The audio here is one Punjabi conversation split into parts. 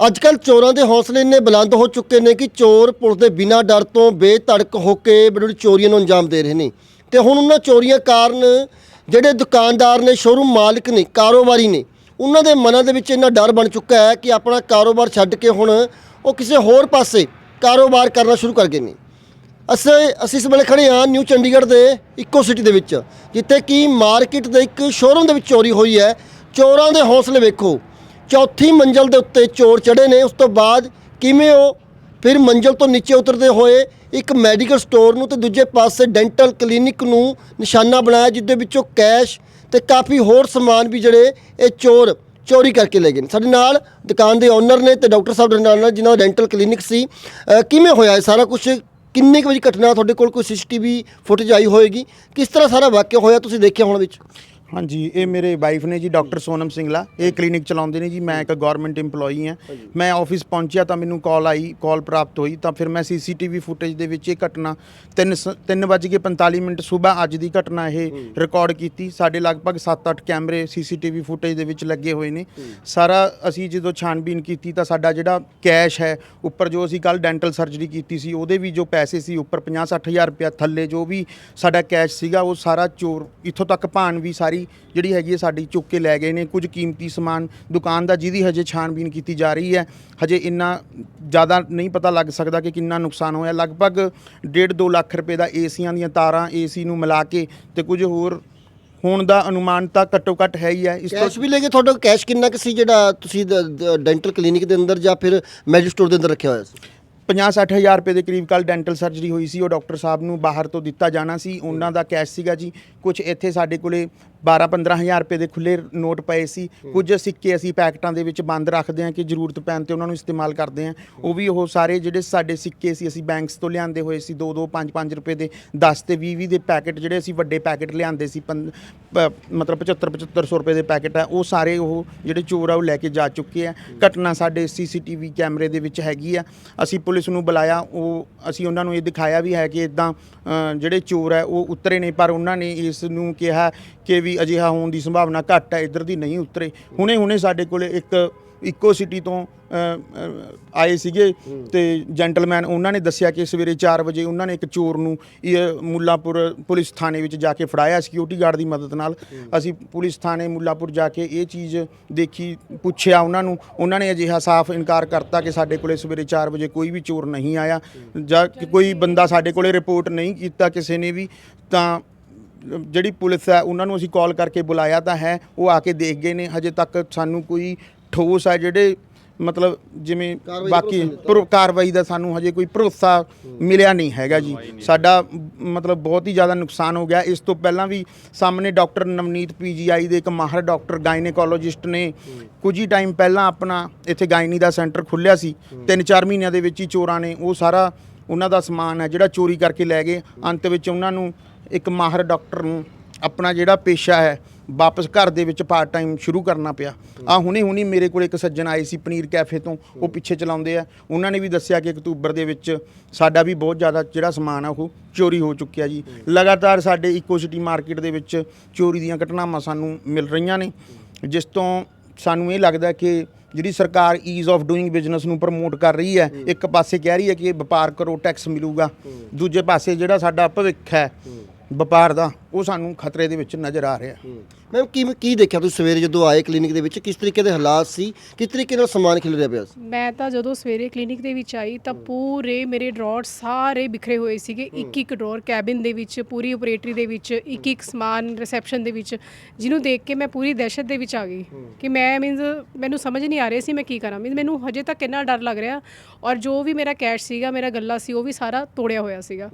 ਅੱਜ ਕੱਲ ਚੋਰਾਂ ਦੇ ਹੌਸਲੇ ਇੰਨੇ ਬੁਲੰਦ ਹੋ ਚੁੱਕੇ ਨੇ ਕਿ ਚੋਰ ਪੁਲਿਸ ਦੇ ਬਿਨਾਂ ਡਰ ਤੋਂ ਬੇਧੜਕ ਹੋ ਕੇ ਬੜੀ ਬੜੀ ਚੋਰੀਆਂ ਨੂੰ ਅੰਜਾਮ ਦੇ ਰਹੇ ਨੇ। ਤੇ ਹੁਣ ਉਹਨਾਂ ਚੋਰੀਆਂ ਕਾਰਨ ਜਿਹੜੇ ਦੁਕਾਨਦਾਰ ਨੇ ਸ਼ੋਰੂਮ ਮਾਲਕ ਨੇ, ਕਾਰੋਬਾਰੀ ਨੇ, ਉਹਨਾਂ ਦੇ ਮਨਾਂ ਦੇ ਵਿੱਚ ਇੰਨਾ ਡਰ ਬਣ ਚੁੱਕਾ ਹੈ ਕਿ ਆਪਣਾ ਕਾਰੋਬਾਰ ਛੱਡ ਕੇ ਹੁਣ ਉਹ ਕਿਸੇ ਹੋਰ ਪਾਸੇ ਕਾਰੋਬਾਰ ਕਰਨਾ ਸ਼ੁਰੂ ਕਰ ਗਏ ਨੇ। ਅਸੀਂ ਅਸੀਂ ਇਸ ਵੇਲੇ ਖੜੇ ਹਾਂ ਨਿਊ ਚੰਡੀਗੜ੍ਹ ਦੇ ਇਕੋ ਸਿਟੀ ਦੇ ਵਿੱਚ, ਜਿੱਥੇ ਕਿ ਮਾਰਕੀਟ ਦੇ ਇੱਕ ਸ਼ੋਰੂਮ ਦੇ ਵਿੱਚ ਚੋਰੀ ਹੋਈ ਹੈ। ਚੋਰਾਂ ਦੇ ਹੌਸਲੇ ਵੇਖੋ ਚੌਥੀ ਮੰਜ਼ਲ ਦੇ ਉੱਤੇ ਚੋਰ ਚੜੇ ਨੇ। ਉਸ ਤੋਂ ਬਾਅਦ ਕਿਵੇਂ ਉਹ ਫਿਰ ਮੰਜ਼ਲ ਤੋਂ ਨੀਚੇ ਉਤਰਦੇ ਹੋਏ ਇੱਕ ਮੈਡੀਕਲ ਸਟੋਰ ਨੂੰ ਤੇ ਦੂਜੇ ਪਾਸੇ ਡੈਂਟਲ ਕਲੀਨਿਕ ਨੂੰ ਨਿਸ਼ਾਨਾ ਬਣਾਇਆ ਜਿੱਦੇ ਵਿੱਚੋਂ ਕੈਸ਼ ਤੇ ਕਾਫੀ ਹੋਰ ਸਮਾਨ ਵੀ ਜਿਹੜੇ ਇਹ ਚੋਰ ਚੋਰੀ ਕਰਕੇ ਲੈ ਗਏ ਨੇ। ਸਾਡੇ ਨਾਲ ਦੁਕਾਨ ਦੇ ਓਨਰ ਨੇ ਤੇ ਡਾਕਟਰ ਸਾਹਿਬ ਦੇ ਨਾਲ ਨਾਲ ਜਿਨ੍ਹਾਂ ਦਾ ਡੈਂਟਲ ਕਲੀਨਿਕ ਸੀ। ਅਹ ਕਿਵੇਂ ਹੋਇਆ ਇਹ ਸਾਰਾ ਕੁਝ ਕਿੰਨੇ ਕੁ ਵਜੇ ਘਟਨਾ? ਤੁਹਾਡੇ ਕੋਲ ਕੋਈ ਸੀਸੀਟੀਵੀ ਫੁਟੇਜ ਆਈ ਹੋਏਗੀ? ਕਿਸ ਤਰ੍ਹਾਂ ਸਾਰਾ ਵਾਕਿਆ ਹੋਇਆ ਤੁਸੀਂ ਦੇਖਿਆ ਹੋਣਾ ਵਿੱਚ? ਹਾਂਜੀ ਇਹ ਮੇਰੇ ਵਾਈਫ ਨੇ ਜੀ ਡਾਕਟਰ ਸੋਨਮ ਸਿੰਗਲਾ। ਇਹ ਕਲੀਨਿਕ ਚਲਾਉਂਦੇ ਨੇ ਜੀ ਮੈਂ ਇੱਕ ਗਵਰਨਮੈਂਟ EMPLOYEE ਹਾਂ। ਮੈਂ ਆਫਿਸ ਪਹੁੰਚਿਆ ਤਾਂ ਮੈਨੂੰ ਕਾਲ ਆਈ ਕਾਲ ਪ੍ਰਾਪਤ ਹੋਈ ਤਾਂ ਫਿਰ ਮੈਂ ਸੀਸੀਟੀਵੀ ਫੁਟੇਜ ਦੇ ਵਿੱਚ ਇਹ ਘਟਨਾ 3 3:45 ਮਿੰਟ ਸਵੇਰ ਅੱਜ ਦੀ ਘਟਨਾ ਇਹ ਰਿਕਾਰਡ ਕੀਤੀ। ਸਾਡੇ ਲਗਭਗ 7-8 ਕੈਮਰੇ ਸੀਸੀਟੀਵੀ ਫੁਟੇਜ ਦੇ ਵਿੱਚ ਲੱਗੇ ਹੋਏ ਨੇ। ਸਾਰਾ ਅਸੀਂ ਜਦੋਂ ਛਾਣਬੀਨ ਕੀਤੀ ਤਾਂ ਸਾਡਾ ਜਿਹੜਾ ਕੈਸ਼ ਹੈ ਉੱਪਰ ਜੋ ਅਸੀਂ ਕੱਲ ਡੈਂਟਲ ਸਰਜਰੀ ਕੀਤੀ ਸੀ ਉਹਦੇ ਵੀ ਜੋ ਪੈਸੇ ਸੀ ਉੱਪਰ 50-60000 ਰੁਪਇਆ ਥੱਲੇ ਜੋ ਵੀ ਸਾਡਾ ਕੈਸ਼ ਸੀਗਾ ਉਹ ਸਾਰਾ ਚੋਰ ਇੱਥੋਂ ਤੱਕ ਭਾਣ ਵੀ ਸਾਰੀ ਜਿਹੜੀ ਹੈਗੀ ਹੈ ਸਾਡੀ ਚੁੱਕ ਕੇ ਲੈ ਗਏ ਨੇ। ਕੁਝ ਕੀਮਤੀ ਸਮਾਨ ਦੁਕਾਨ ਦਾ ਜਿਹਦੀ ਹਜੇ ਛਾਣਬੀਨ ਕੀਤੀ ਜਾ ਰਹੀ ਹੈ। ਹਜੇ ਇੰਨਾ ਜ਼ਿਆਦਾ ਨਹੀਂ ਪਤਾ ਲੱਗ ਸਕਦਾ ਕਿ ਕਿੰਨਾ ਨੁਕਸਾਨ ਹੋਇਆ। ਲਗਭਗ 1.5-2 ਲੱਖ ਰੁਪਏ ਦਾ ਏਸੀਆਂ ਦੀਆਂ ਤਾਰਾਂ ਏਸੀ ਨੂੰ ਮਿਲਾ ਕੇ ਤੇ ਕੁਝ ਹੋਰ ਹੋਣ ਦਾ ਅਨੁਮਾਨ ਤਾਂ ਘੱਟੋ ਘੱਟ ਹੈ ਹੀ ਹੈ। ਇਸ ਤੋਂ ਕੈਸ਼ ਵੀ ਲੈ ਕੇ ਤੁਹਾਡਾ ਕੈਸ਼ ਕਿੰਨਾ ਕੁ ਸੀ ਜਿਹੜਾ ਤੁਸੀਂ ਡੈਂਟਲ ਕਲੀਨਿਕ ਦੇ ਅੰਦਰ ਜਾਂ ਫਿਰ ਮੈਡੀਕਲ ਸਟੋਰ ਦੇ ਅੰਦਰ ਰੱਖਿਆ ਹੋਇਆ ਸੀ? 50 ਹਜ਼ਾਰ ਰੁਪਏ ਦੇ ਕਰੀਬ ਕੱਲ ਡੈਂਟਲ ਸਰਜਰੀ ਹੋਈ ਸੀ, ਉਹ ਡਾਕਟਰ ਸਾਹਿਬ ਨੂੰ ਬਾਹਰ ਤੋਂ ਦਿੱਤਾ ਜਾਣਾ ਸੀ। ਉਹਨਾਂ ਦਾ ਕੈਸ਼ ਸੀਗਾ ਜੀ। ਕੁਝ ਇੱਥੇ ਸਾਡੇ ਕੋਲੇ 12 ਹਜ਼ਾਰ ਰੁਪਏ ਦੇ ਖੁੱਲੇ ਨੋਟ ਪਏ ਸੀ। ਕੁਝ ਸਿੱਕੇ ਅਸੀਂ ਪੈਕਟਾਂ ਦੇ ਵਿੱਚ ਬੰਦ ਰੱਖਦੇ ਹਾਂ ਕਿ ਜ਼ਰੂਰਤ ਪੈਣ ਤੇ ਉਹਨਾਂ ਨੂੰ ਇਸਤੇਮਾਲ ਕਰਦੇ ਹਾਂ। ਉਹ ਵੀ ਉਹ ਸਾਰੇ ਜਿਹੜੇ ਸਾਡੇ ਸਿੱਕੇ ਸੀ, ਅਸੀਂ ਬੈਂਕਸ ਤੋਂ ਲਿਆਂਦੇ ਹੋਏ ਸੀ। 2 2 5 5 ਰੁਪਏ ਦੇ 10 ਤੇ 20 20 ਦੇ ਪੈਕਟ ਜਿਹੜੇ ਅਸੀਂ ਵੱਡੇ ਪੈਕਟ ਲਿਆਂਦੇ ਸੀ ਪੰ- ਮਤਲਬ 75 7500 ਰੁਪਏ ਦੇ ਪੈਕਟ ਆ, ਉਹ ਸਾਰੇ ਉਹ ਜਿਹੜੇ ਚੋਰ ਆ, ਉਹ ਲੈ ਕੇ ਜਾ ਚੁੱਕੇ ਆ। ਘਟਨਾ ਸਾਡੇ ਸੀਸੀਟੀਵੀ ਕੈਮਰੇ ਦੇ ਵਿੱਚ ਹੈਗੀ ਆ। ਅਸੀਂ ਪੁਲਿਸ ਨੂੰ ਬੁਲਾਇਆ, ਉਹ ਅਸੀਂ ਉਹਨਾਂ ਨੂੰ ਇਹ ਦਿਖਾਇਆ ਵੀ ਹੈ ਕਿ ਇਦਾਂ ਜਿਹੜੇ ਚੋਰ ਹੈ ਉਹ ਉਤਰੇ ਨੇ, ਪਰ ਉਹਨਾਂ ਨੇ ਇਸ ਨੂੰ ਕਿਹਾ ਕਿ ਵੀ ਅਜਿਹਾ ਹੋਣ ਦੀ ਸੰਭਾਵਨਾ ਘੱਟ ਹੈ ਇੱਧਰ ਦੀ ਨਹੀਂ ਉਤਰੇ। ਹੁਣੇ ਹੁਣੇ ਸਾਡੇ ਕੋਲੇ ਇੱਕ ਇਕੋ ਸਿਟੀ ਤੋਂ ਆਏ ਸੀਗੇ ਤੇ ਜੈਂਟਲਮੈਨ ਉਹਨਾਂ ਨੇ ਦੱਸਿਆ ਕਿ ਸਵੇਰੇ 4 ਵਜੇ ਉਹਨਾਂ ਨੇ ਇੱਕ ਚੋਰ ਨੂੰ ਇਹ ਮੁੱਲਾਪੁਰ ਪੁਲਿਸ ਥਾਣੇ ਵਿੱਚ ਜਾ ਕੇ ਫੜਾਇਆ ਸਿਕਿਉਰਿਟੀ ਗਾਰਡ ਦੀ ਮਦਦ ਨਾਲ। ਅਸੀਂ ਪੁਲਿਸ ਥਾਣੇ ਮੁੱਲਾਪੁਰ ਜਾ ਕੇ ਇਹ ਚੀਜ਼ ਦੇਖੀ ਪੁੱਛਿਆ ਉਹਨਾਂ ਨੂੰ ਉਹਨਾਂ ਨੇ ਅਜਿਹਾ ਸਾਫ਼ ਇਨਕਾਰ ਕਰਤਾ ਕਿ ਸਾਡੇ ਕੋਲੇ ਸਵੇਰੇ 4 ਵਜੇ ਕੋਈ ਵੀ ਚੋਰ ਨਹੀਂ ਆਇਆ। ਜਾਂ ਕਿ ਕੋਈ ਬੰਦਾ ਸਾਡੇ ਕੋਲੇ ਰਿਪੋਰਟ ਨਹੀਂ ਕੀਤਾ ਕਿਸੇ ਨੇ ਵੀ ਤਾਂ ਜਿਹੜੀ ਪੁਲਿਸ ਹੈ ਉਹਨਾਂ ਨੂੰ ਅਸੀਂ ਕਾਲ ਕਰਕੇ ਬੁਲਾਇਆ ਤਾਂ ਹੈ ਉਹ ਆ ਕੇ ਦੇਖ ਗਏ ਨੇ ਹਜੇ ਤੱਕ ਸਾਨੂੰ ਕੋਈ ਠੋਸ ਹੈ ਜਿਹੜੇ ਮਤਲਬ ਜਿਵੇਂ ਬਾਕੀ ਭਰੋ- ਕਾਰਵਾਈ ਦਾ ਸਾਨੂੰ ਹਜੇ ਕੋਈ ਭਰੋਸਾ ਮਿਲਿਆ ਨਹੀਂ ਹੈਗਾ ਜੀ। ਸਾਡਾ ਮਤਲਬ ਬਹੁਤ ਹੀ ਜ਼ਿਆਦਾ ਨੁਕਸਾਨ ਹੋ ਗਿਆ। ਇਸ ਤੋਂ ਪਹਿਲਾਂ ਵੀ ਸਾਹਮਣੇ ਡਾਕਟਰ ਨਵਨੀਤ ਪੀਜੀਆਈ ਦੇ ਇੱਕ ਮਾਹਰ ਡਾਕਟਰ ਗਾਇਨੇਕੋਲੋਜਿਸਟ ਨੇ ਕੁਝ ਹੀ ਟਾਈਮ ਪਹਿਲਾਂ ਆਪਣਾ ਇੱਥੇ ਗਾਇਨੀ ਦਾ ਸੈਂਟਰ ਖੁੱਲਿਆ ਸੀ। 3-4 ਮਹੀਨਿਆਂ ਦੇ ਵਿੱਚ ਹੀ ਚੋਰਾਂ ਨੇ ਉਹ ਸਾਰਾ ਉਹਨਾਂ ਦਾ ਸਮਾਨ ਹੈ ਜਿਹੜਾ ਚੋਰੀ ਕਰਕੇ ਲੈ ਗਏ। ਅੰਤ ਵਿੱਚ ਉਹਨਾਂ ਨੂੰ ਇੱਕ ਮਾਹਰ ਡਾਕਟਰ ਨੂੰ ਆਪਣਾ ਜਿਹੜਾ ਪੇਸ਼ਾ ਹੈ ਵਾਪਸ ਘਰ ਦੇ ਵਿੱਚ ਪਾਰਟ ਟਾਈਮ ਸ਼ੁਰੂ ਕਰਨਾ ਪਿਆ। ਆ ਹੁਣੇ ਹੁਣੀ ਮੇਰੇ ਕੋਲ ਇੱਕ ਸੱਜਣ ਆਏ ਸੀ ਪਨੀਰ ਕੈਫੇ ਤੋਂ, ਉਹ ਪਿੱਛੇ ਚਲਾਉਂਦੇ ਆ। ਉਹਨਾਂ ਨੇ ਵੀ ਦੱਸਿਆ ਕਿ ਅਕਤੂਬਰ ਦੇ ਵਿੱਚ ਸਾਡਾ ਵੀ ਬਹੁਤ ਜ਼ਿਆਦਾ ਜਿਹੜਾ ਸਮਾਨ ਆ, ਉਹ ਚੋਰੀ ਹੋ ਚੁੱਕਿਆ ਜੀ। ਲਗਾਤਾਰ ਸਾਡੇ ਇਕੋ ਸਿਟੀ ਮਾਰਕੀਟ ਦੇ ਵਿੱਚ ਚੋਰੀ ਦੀਆਂ ਘਟਨਾਵਾਂ ਸਾਨੂੰ ਮਿਲ ਰਹੀਆਂ ਨੇ। ਜਿਸ ਤੋਂ ਸਾਨੂੰ ਇਹ ਲੱਗਦਾ ਕਿ ਜਿਹੜੀ ਸਰਕਾਰ ਈਜ਼ ਆਫ ਡੂਇੰਗ ਬਿਜ਼ਨਸ ਨੂੰ ਪ੍ਰਮੋਟ ਕਰ ਰਹੀ ਹੈ, ਇੱਕ ਪਾਸੇ ਕਹਿ ਰਹੀ ਹੈ ਕਿ ਵਪਾਰ ਕਰੋ ਟੈਕਸ ਮਿਲੂਗਾ। ਦੂਜੇ ਪਾਸੇ ਜਿਹੜਾ ਸਾਡਾ ਭਵਿੱਖ ਹੈ ਵਪਾਰ ਦਾ ਉਹ ਸਾਨੂੰ ਖਤਰੇ ਦੇ ਵਿੱਚ ਨਜ਼ਰ ਆ ਰਿਹਾ। ਮੈਮ ਕੀ ਕੀ ਦੇਖਿਆ ਤੁਸੀਂ ਸਵੇਰੇ ਜਦੋਂ ਆਏ ਕਲੀਨਿਕ ਦੇ ਵਿੱਚ? ਕਿਸ ਤਰੀਕੇ ਦੇ ਹਾਲਾਤ ਸੀ? ਕਿਸ ਤਰੀਕੇ ਨਾਲ ਸਮਾਨ ਖਿਲ ਰਿਹਾ ਪਿਆ ਸੀ? ਮੈਂ ਤਾਂ ਜਦੋਂ ਸਵੇਰੇ ਕਲੀਨਿਕ ਦੇ ਵਿੱਚ ਆਈ ਤਾਂ ਪੂਰੇ ਮੇਰੇ ਡਰਾਅਰ ਸਾਰੇ ਬਿਖਰੇ ਹੋਏ ਸੀਗੇ। ਇੱਕ ਇੱਕ ਡਰਾਅਰ ਕੈਬਿਨ ਦੇ ਵਿੱਚ ਪੂਰੀ ਆਪਰੇਟਰੀ ਦੇ ਵਿੱਚ ਇੱਕ ਇੱਕ ਸਮਾਨ ਰਿਸੈਪਸ਼ਨ ਦੇ ਵਿੱਚ ਜਿਹਨੂੰ ਦੇਖ ਕੇ ਮੈਂ ਪੂਰੀ ਦਹਿਸ਼ਤ ਦੇ ਵਿੱਚ ਆ ਗਈ ਕਿ ਮੈਂ ਮੀਨਸ ਮੈਨੂੰ ਸਮਝ ਨਹੀਂ ਆ ਰਿਹਾ ਸੀ ਮੈਂ ਕੀ ਕਰਾਂ। ਮੀਨਸ ਮੈਨੂੰ ਹਜੇ ਤੱਕ ਇੰਨਾ ਡਰ ਲੱਗ ਰਿਹਾ ਔਰ ਜੋ ਵੀ ਮੇਰਾ ਕੈਸ਼ ਸੀਗਾ ਮੇਰਾ ਗੱਲਾ ਸੀ ਉਹ ਵੀ ਸਾਰਾ ਤੋੜਿਆ ਹੋਇਆ ਸੀਗਾ।